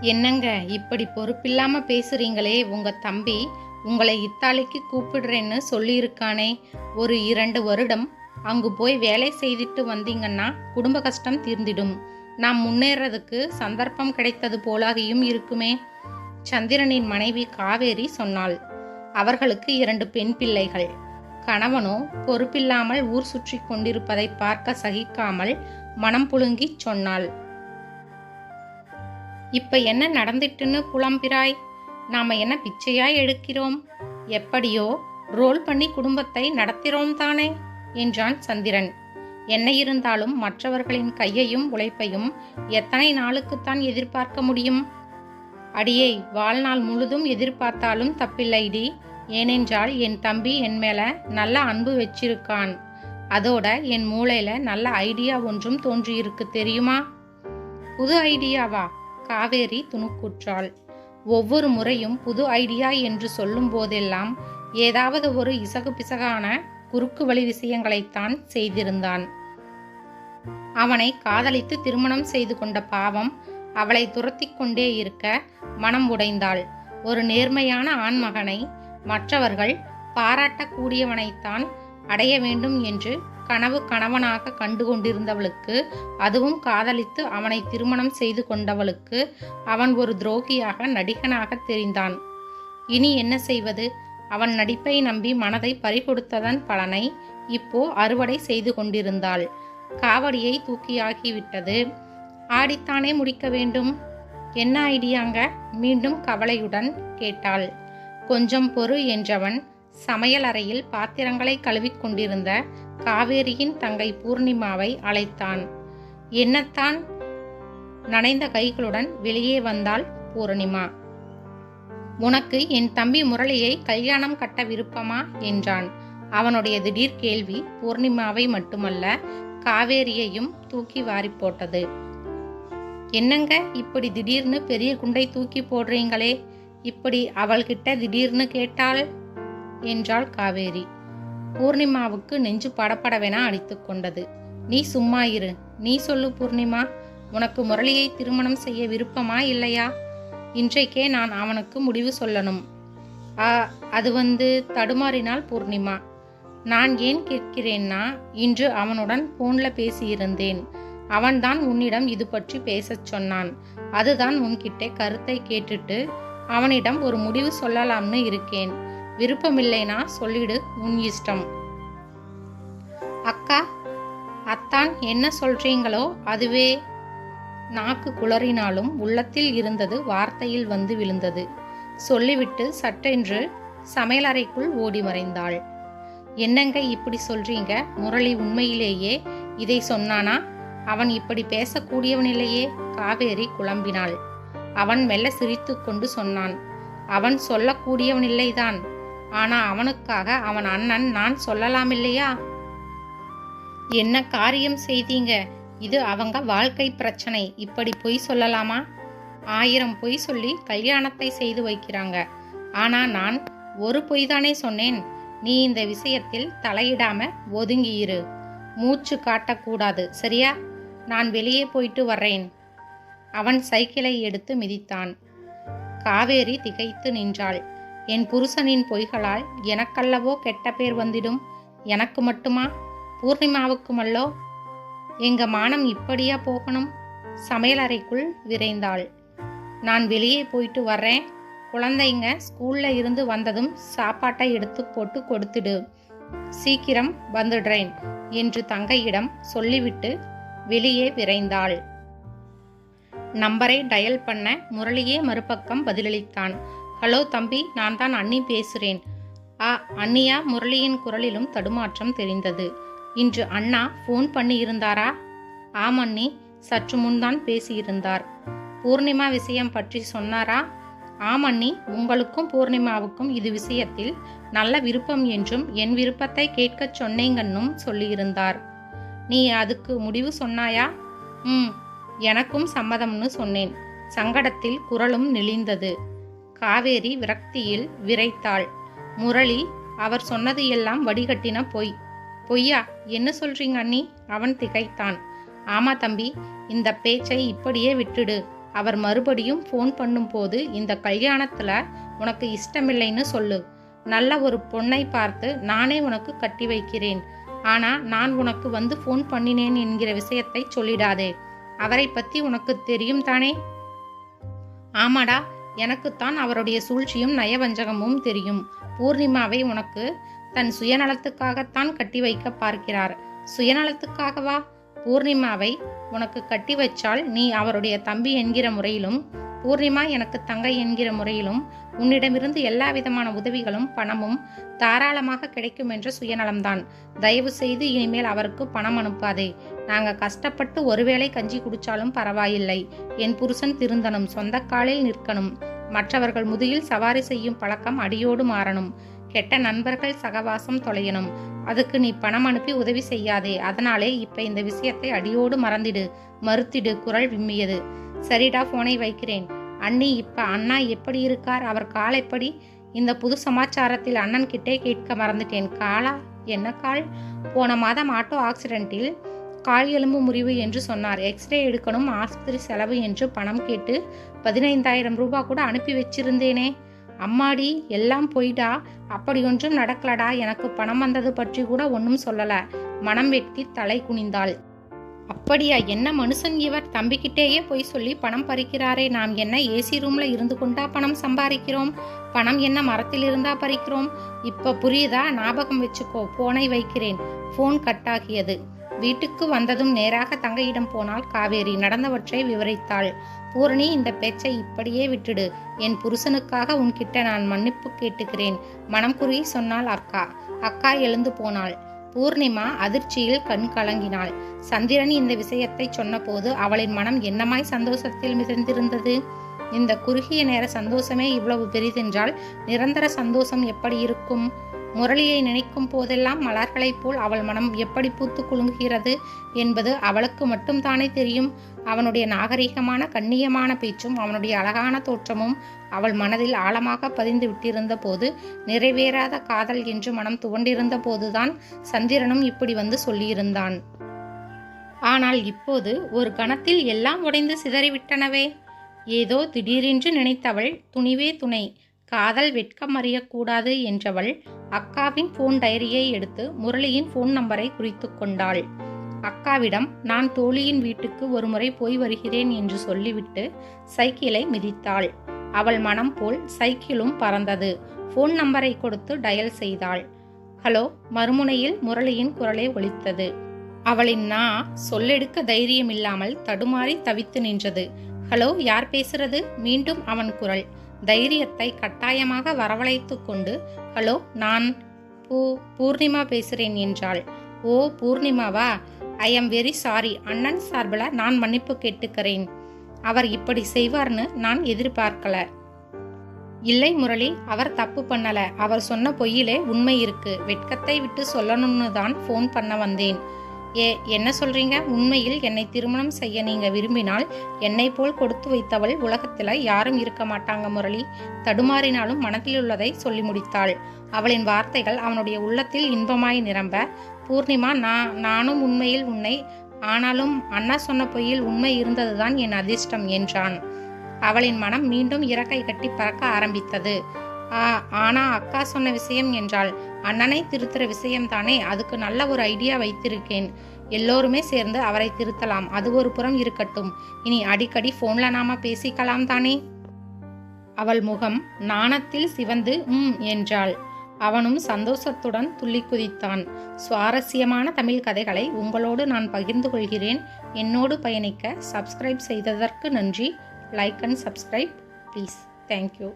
என்னங்க இப்படி பொறுப்பில்லாம பேசுறீங்களே உங்க தம்பி உங்களை இத்தாலிக்கு கூப்பிடுறேன்னு சொல்லியிருக்கானே ஒரு இரண்டு வருடம் அங்கு போய் வேலை செய்துட்டு வந்தீங்கன்னா குடும்ப கஷ்டம் தீர்ந்திடும். நாம் முன்னேறதுக்கு சந்தர்ப்பம் கிடைத்தது போலாகியும் இருக்குமே சந்திரனின் மனைவி காவேரி சொன்னாள். அவர்களுக்கு இரண்டு பெண் பிள்ளைகள். கணவனோ பொறுப்பில்லாமல் ஊர் சுற்றி கொண்டிருப்பதை பார்க்க சகிக்காமல் மனம் புழுங்கிச் சொன்னாள். இப்ப என்ன நடந்துட்டுன்னு புலம்பிராய். நாம என்ன பிச்சையாக எடுக்கிறோம்? எப்படியோ ரோல் பண்ணி குடும்பத்தை நடத்துகிறோம் தானே? என்றான் சந்திரன். என்ன இருந்தாலும் மற்றவர்களின் கையையும் உழைப்பையும் எத்தனை நாளுக்குத்தான் எதிர்பார்க்க முடியும்? அடியே வாழ்நாள் முழுதும் எதிர்பார்த்தாலும் தப்பில்லைடி. ஏனென்றால் என் தம்பி என் மேல நல்ல அன்பு வச்சிருக்கான். அதோட என் மூளையில நல்ல ஐடியா ஒன்றும் தோன்றியிருக்கு தெரியுமா? புது ஐடியாவா? காவேரி துணுக்குற்றாள். ஒவ்வொரு முறையும் புது ஐடியா என்று சொல்லும் போதெல்லாம் ஏதாவது ஒரு இசகு பிசகான குறுக்கு வழி விஷயங்களைத்தான் செய்திருந்தான். அவனை காதலித்து திருமணம் செய்து கொண்ட பாவம் அவளை துரத்தி கொண்டே இருக்க மனம் உடைந்தாள். ஒரு நேர்மையான ஆண்மகனை மற்றவர்கள் பாராட்டக்கூடியவனைத்தான் அடைய வேண்டும் என்று கனவு கணவனாக கண்டு கொண்டிருந்தவளுக்கு அதுவும் காதலித்து அவனை திருமணம் செய்து கொண்டவளுக்கு அவன் ஒரு துரோகியாக நடிகனாக தெரிந்தான். இனி என்ன செய்வது? அவன் நடிப்பை நம்பி மனதை பறிகொடுத்ததன் பலனை இப்போ அறுவடை செய்து கொண்டிருந்தாள். காவடியை தூக்கியாகிவிட்டது. ஆடித்தானே முடிக்க வேண்டும்? என்ன ஐடியாங்க? மீண்டும் கவலையுடன் கேட்டாள். கொஞ்சம் பொறு என்றவன் சமையலறையில் பாத்திரங்களை கழுவிக் கொண்டிருந்த காவேரியின் தங்கை பூர்ணிமாவை அழைத்தான். என்னத்தான்? நனைந்த கைகளுடன் வெளியே வந்தாள் பூர்ணிமா. உனக்கு என் தம்பி முரளியை கல்யாணம் கட்ட விருப்பமா? என்றான். அவனுடைய திடீர் கேள்வி பூர்ணிமாவை மட்டுமல்ல காவேரியையும் தூக்கி வாரி போட்டது. என்னங்க இப்படி திடீர்னு பெரிய குண்டை தூக்கி போடுறீங்களே? இப்படி அவள்கிட்ட திடீர்னு கேட்டாள் என்றாள் காவேரி. பூர்ணிமாவுக்கு நெஞ்சு படப்படவென அடித்து கொண்டது. நீ சும்மா இரு. நீ சொல்லு பூர்ணிமா உனக்கு முரளியை திருமணம் செய்ய விருப்பமா இல்லையா? இன்றைக்கே நான் அவனுக்கு முடிவு சொல்லணும். ஆ அது வந்து தடுமாறினால் பூர்ணிமா. நான் ஏன் கேட்கிறேன்னா இன்று அவனுடன் போன்ல பேசியிருந்தேன். அவன்தான் உன்னிடம் இது பற்றி பேசச் சொன்னான். அதுதான் உன்கிட்ட கருத்தை கேட்டுட்டு அவனிடம் ஒரு முடிவு சொல்லலாம்னு இருக்கேன். விருப்பமில்லைனா சொல்லிடு உன் இஷ்டம். அக்கா அத்தான் என்ன சொல்றீங்களோ அதுவே. நாக்கு குளறினாலும் உள்ளத்தில் இருந்தது வார்த்தையில் வந்து விழுந்தது. சொல்லிவிட்டு சட்டென்று சமையலறைக்குள் ஓடி மறைந்தாள். என்னங்க இப்படி சொல்றீங்க? முரளி உண்மையிலேயே இதை சொன்னானா? அவன் இப்படி பேசக்கூடியவனில்லையே. காவேரி குழம்பினாள். அவன் மெல்ல சிரித்து கொண்டு சொன்னான். அவன் சொல்லக்கூடியவனில்லைதான். ஆனா அவனுக்காக அவன் அண்ணன் நான் சொல்லலாமில்லையா? என்ன காரியம் செய்தீங்க? இது அவங்க வாழ்க்கை பிரச்சனை. இப்படி பொய் சொல்லலாமா? ஆயிரம் பொய் சொல்லி கல்யாணத்தை செய்து வைக்கிறாங்க. ஆனா நான் ஒரு பொய் தானே சொன்னேன். நீ இந்த விஷயத்தில் தலையிடாம ஒதுங்கியிரு. மூச்சு காட்டக்கூடாது சரியா? நான் வெளியே போயிட்டு வர்றேன். அவன் சைக்கிளை எடுத்து மிதித்தான். காவேரி திகைத்து நின்றாள். என் புருஷனின் பொய்களால் எனக்கல்லவோ கெட்ட பேர் வந்திடும். எனக்கு மட்டுமா? பூர்ணிமாவுக்குமல்லோ? எங்க மானம் இப்படியா போகணும்? சமையலறைக்குள் விரைந்தாள். நான் வெளியே போயிட்டு வர்றேன். குழந்தைங்க ஸ்கூல்ல இருந்து வந்ததும் சாப்பாட்டை எடுத்து போட்டு கொடுத்துடு. சீக்கிரம் வந்துடுறேன் என்று தங்கையிடம் சொல்லிவிட்டு வெளியே விரைந்தாள். நம்பரை டயல் பண்ண முரளியே மறுபக்கம் பதிலளித்தான். ஹலோ தம்பி நான் தான் அண்ணி பேசுகிறேன் ஆ அண்ணியா முரளியின் குரலிலும் தடுமாற்றம் தெரிந்தது. இன்று அண்ணா ஃபோன் பண்ணி இருந்தாரா அண்ணி சற்று முன்தான் பேசியிருந்தார். பூர்ணிமா விஷயம் பற்றி சொன்னாரா? ஆம் அண்ணி உங்களுக்கும் பூர்ணிமாவுக்கும் இது விஷயத்தில் நல்ல விருப்பம் என்றும் என் விருப்பத்தை கேட்கச் சொன்னீங்கன்னும் சொல்லியிருந்தார். நீ அதுக்கு முடிவு சொன்னாயா? ம் எனக்கும் சம்மதம்னு சொன்னேன். சங்கடத்தில் குரலும் நெளிந்தது. காவேரி விரக்தியில் விரைத்தாள். முரளி அவர் சொன்னது எல்லாம் வடிகட்டின பொய். பொய்யா? என்ன சொல்றீங்க அண்ணி? அவன் திகைத்தான். ஆமா தம்பி இந்த பேச்சை இப்படியே விட்டுடு. அவர் மறுபடியும் ஃபோன் பண்ணும்போது இந்த கல்யாணத்தில் உனக்கு இஷ்டமில்லைன்னு சொல்லு. நல்ல ஒரு பொண்ணை பார்த்து நானே உனக்கு கட்டி வைக்கிறேன். ஆனா நான் உனக்கு வந்து ஃபோன் பண்ணினேன் என்கிற விஷயத்தை சொல்லிடாதே. அவரை பத்தி உனக்கு தெரியும் தானே ஆமாடா எனக்குத்தான் அவருடைய சூழ்ச்சியும் நயவஞ்சகமும் தெரியும். பூர்ணிமாவை உனக்கு தன் சுயநலத்துக்காகத்தான் கட்டி வைக்க பார்க்கிறார். சுயநலத்துக்காகவா? பூர்ணிமாவை உனக்கு கட்டி வச்சால் நீ அவருடைய தம்பி என்கிற முறையிலும் பூர்ணிமா எனக்கு தங்கை என்கிற முறையிலும் உன்னிடமிருந்து எல்லா விதமான உதவிகளும் பணமும் தாராளமாக கிடைக்கும் என்ற சுயநலம்தான். தயவு செய்து இனிமேல் அவருக்கு பணம் அனுப்பாதே. நாங்க கஷ்டப்பட்டு ஒருவேளை கஞ்சி குடிச்சாலும் பரவாயில்லை. என் புருஷன் திருந்தனும் சொந்த காலில் நிற்கணும். மற்றவர்கள் முதுகில் சவாரி செய்யும் பழக்கம் அடியோடு மாறணும். கெட்ட நண்பர்கள் சகவாசம் தொலையணும். அதுக்கு நீ பணம் அனுப்பி உதவி செய்யாதே. அதனாலே இப்ப இந்த விஷயத்தை அடியோடு மறந்திடு. மறுத்திடு. குரல் விம்மியது. சரிடா போனை வைக்கிறேன். அண்ணி இப்ப அண்ணா எப்படி இருக்கார்? அவர் கால் எப்படி? இந்த புது சமாச்சாரத்தில் அண்ணன் கிட்டே கேட்க மறந்துட்டேன். காலா என்ன கால்? போன மாதம் ஆட்டோ ஆக்சிடென்ட்டில் கால் எலும்பு முறிவு என்று சொன்னார். எக்ஸ்ரே எடுக்கணும் ஆஸ்பத்திரி செலவு என்று பணம் கேட்டு பதினைந்தாயிரம் ரூபாய் கூட அனுப்பி வச்சிருந்தேனே. அம்மாடி எல்லாம் போயிடா அப்படி ஒன்றும் நடக்கலடா. எனக்கு பணம் வந்தது பற்றி கூட ஒன்றும் சொல்லல. மனம் வெட்டி தலை குனிந்தாள். அப்படியா? என்ன மனுஷன் இவர்? தம்பிக்கிட்டேயே போய் சொல்லி பணம் பறிக்கிறாரே. நாம் என்ன ஏசி ரூம்ல இருந்து கொண்டா பணம் சம்பாதிக்கிறோம் பணம் என்ன மரத்தில் இருந்தா பறிக்கிறோம்? இப்ப புரியுதா? ஞாபகம் வச்சுக்கோ. போனை வைக்கிறேன். போன் கட்டாகியது வீட்டுக்கு வந்ததும் நேராக தங்கையிடம் போனாள் காவேரி நடந்தவற்றை விவரித்தாள். பூரணி இந்த பேச்சை இப்படியே விட்டுடு. என் புருஷனுக்காக உன்கிட்ட நான் மன்னிப்பு கேட்டுக்கிறேன். மனம் குறுகி சொன்னாள் அக்கா. அக்கா எழுந்து போனாள். பூர்ணிமா அதிர்ச்சியில் கண் கலங்கினாள். சந்திரன் இந்த விஷயத்தை சொன்னபோது அவளின் மனம் என்னமாய் சந்தோஷத்தில் மிதந்திருந்தது? இந்த குறுகிய நேர சந்தோஷமே இவ்வளவு பெரிதென்றால் நிரந்தர சந்தோஷம் எப்படி இருக்கும்? முரளியை நினைக்கும் போதெல்லாம் மலர்களைப் போல் அவள் மனம் எப்படி பூத்து குலுங்குகிறது என்பது அவளுக்கு மட்டும் தானே தெரியும். அவனுடைய நாகரிகமான கண்ணியமான பேச்சும் அவனுடைய அழகான தோற்றமும் அவள் மனதில் ஆழமாக பதிந்து விட்டிருந்த போது நிறைவேறாத காதல் என்று மனம் துவண்டிருந்த போதுதான் சந்திரனும் இப்படி வந்து சொல்லியிருந்தான். ஆனால் இப்போது ஒரு கணத்தில் எல்லாம் உடைந்து சிதறிவிட்டனவே. ஏதோ திடீரென்று நினைத்தவள் துணிவே துணை. காதல் வெட்கம் அறியக்கூடாது என்றவள் அக்காவின் போன் டைரியை எடுத்து முரளியின் போன் நம்பரை குறித்து கொண்டாள். அக்காவிடம் நான் தோழியின் வீட்டுக்கு ஒருமுறை போய் வருகிறேன் என்று சொல்லிவிட்டு சைக்கிளை மிதித்தாள். அவள் மனம் போல் சைக்கிளும் பறந்தது. போன் நம்பரை கொடுத்து டயல் செய்தாள். ஹலோ மறுமுனையில் முரளியின் குரலை ஒலித்தது. அவளின் நா சொல்லெடுக்க தைரியமில்லாமல் தடுமாறி தவித்து நின்றது. ஹலோ யார் பேசுறது? மீண்டும் அவன் குரல். தைரியத்தை கட்டாயமாக வரவழைத்து கொண்டு ஹலோ நான் பூ பூர்ணிமா பேசுகிறேன் என்றாள். ஓ பூர்ணிமாவா? ஐ எம் வெரி சாரி அண்ணன் சார்பில் நான் மன்னிப்பு கேட்டுக்கிறேன். அவர் இப்படி செய்வார்னு நான் எதிர்பார்க்கல. இல்லை முரளி அவர் தப்பு பண்ணல. அவர் சொன்ன பொய்யிலே உண்மை இருக்கு. வெட்கத்தை விட்டு சொல்லணும்னு தான் ஃபோன் பண்ண வந்தேன். ஏ என்ன சொல்றீங்க? உண்மையில் என்னை திருமணம் செய்ய நீங்க விரும்பினால் என்னை போல் கொடுத்து வைத்தவள் உலகத்தில் யாரும் இருக்க மாட்டாங்க முரளி. தடுமாறினாலும் மனதில் உள்ளதை சொல்லி முடித்தாள். அவளின் வார்த்தைகள் அவனுடைய உள்ளத்தில் இன்பமாய் நிரம்ப பூர்ணிமா நான் நானும் உண்மையில் உன்னை ஆனாலும் அண்ணா சொன்ன பொய்யில் உண்மை இருந்ததுதான் என் அதிர்ஷ்டம் என்றான். அவளின் மனம் மீண்டும் இறக்கை கட்டி பறக்க ஆரம்பித்தது. ஆ ஆனா அக்கா சொன்ன விஷயம் என்றாள். அண்ணனை திருத்துற விஷயம்தானே? அதுக்கு நல்ல ஒரு ஐடியா வைத்திருக்கேன். எல்லோருமே சேர்ந்து அவரை திருத்தலாம். அது ஒரு புறம் இருக்கட்டும். இனி அடிக்கடி போன்ல நாம பேசிக்கலாம் தானே? அவள் முகம் நாணத்தில் சிவந்து ம் என்றாள். அவனும் சந்தோஷத்துடன் துள்ளி குதித்தான். சுவாரஸ்யமான தமிழ் கதைகளை உங்களோடு நான் பகிர்ந்து கொள்கிறேன். என்னோடு பயணிக்க சப்ஸ்கிரைப் செய்ததற்கு நன்றி. Like and subscribe please thank you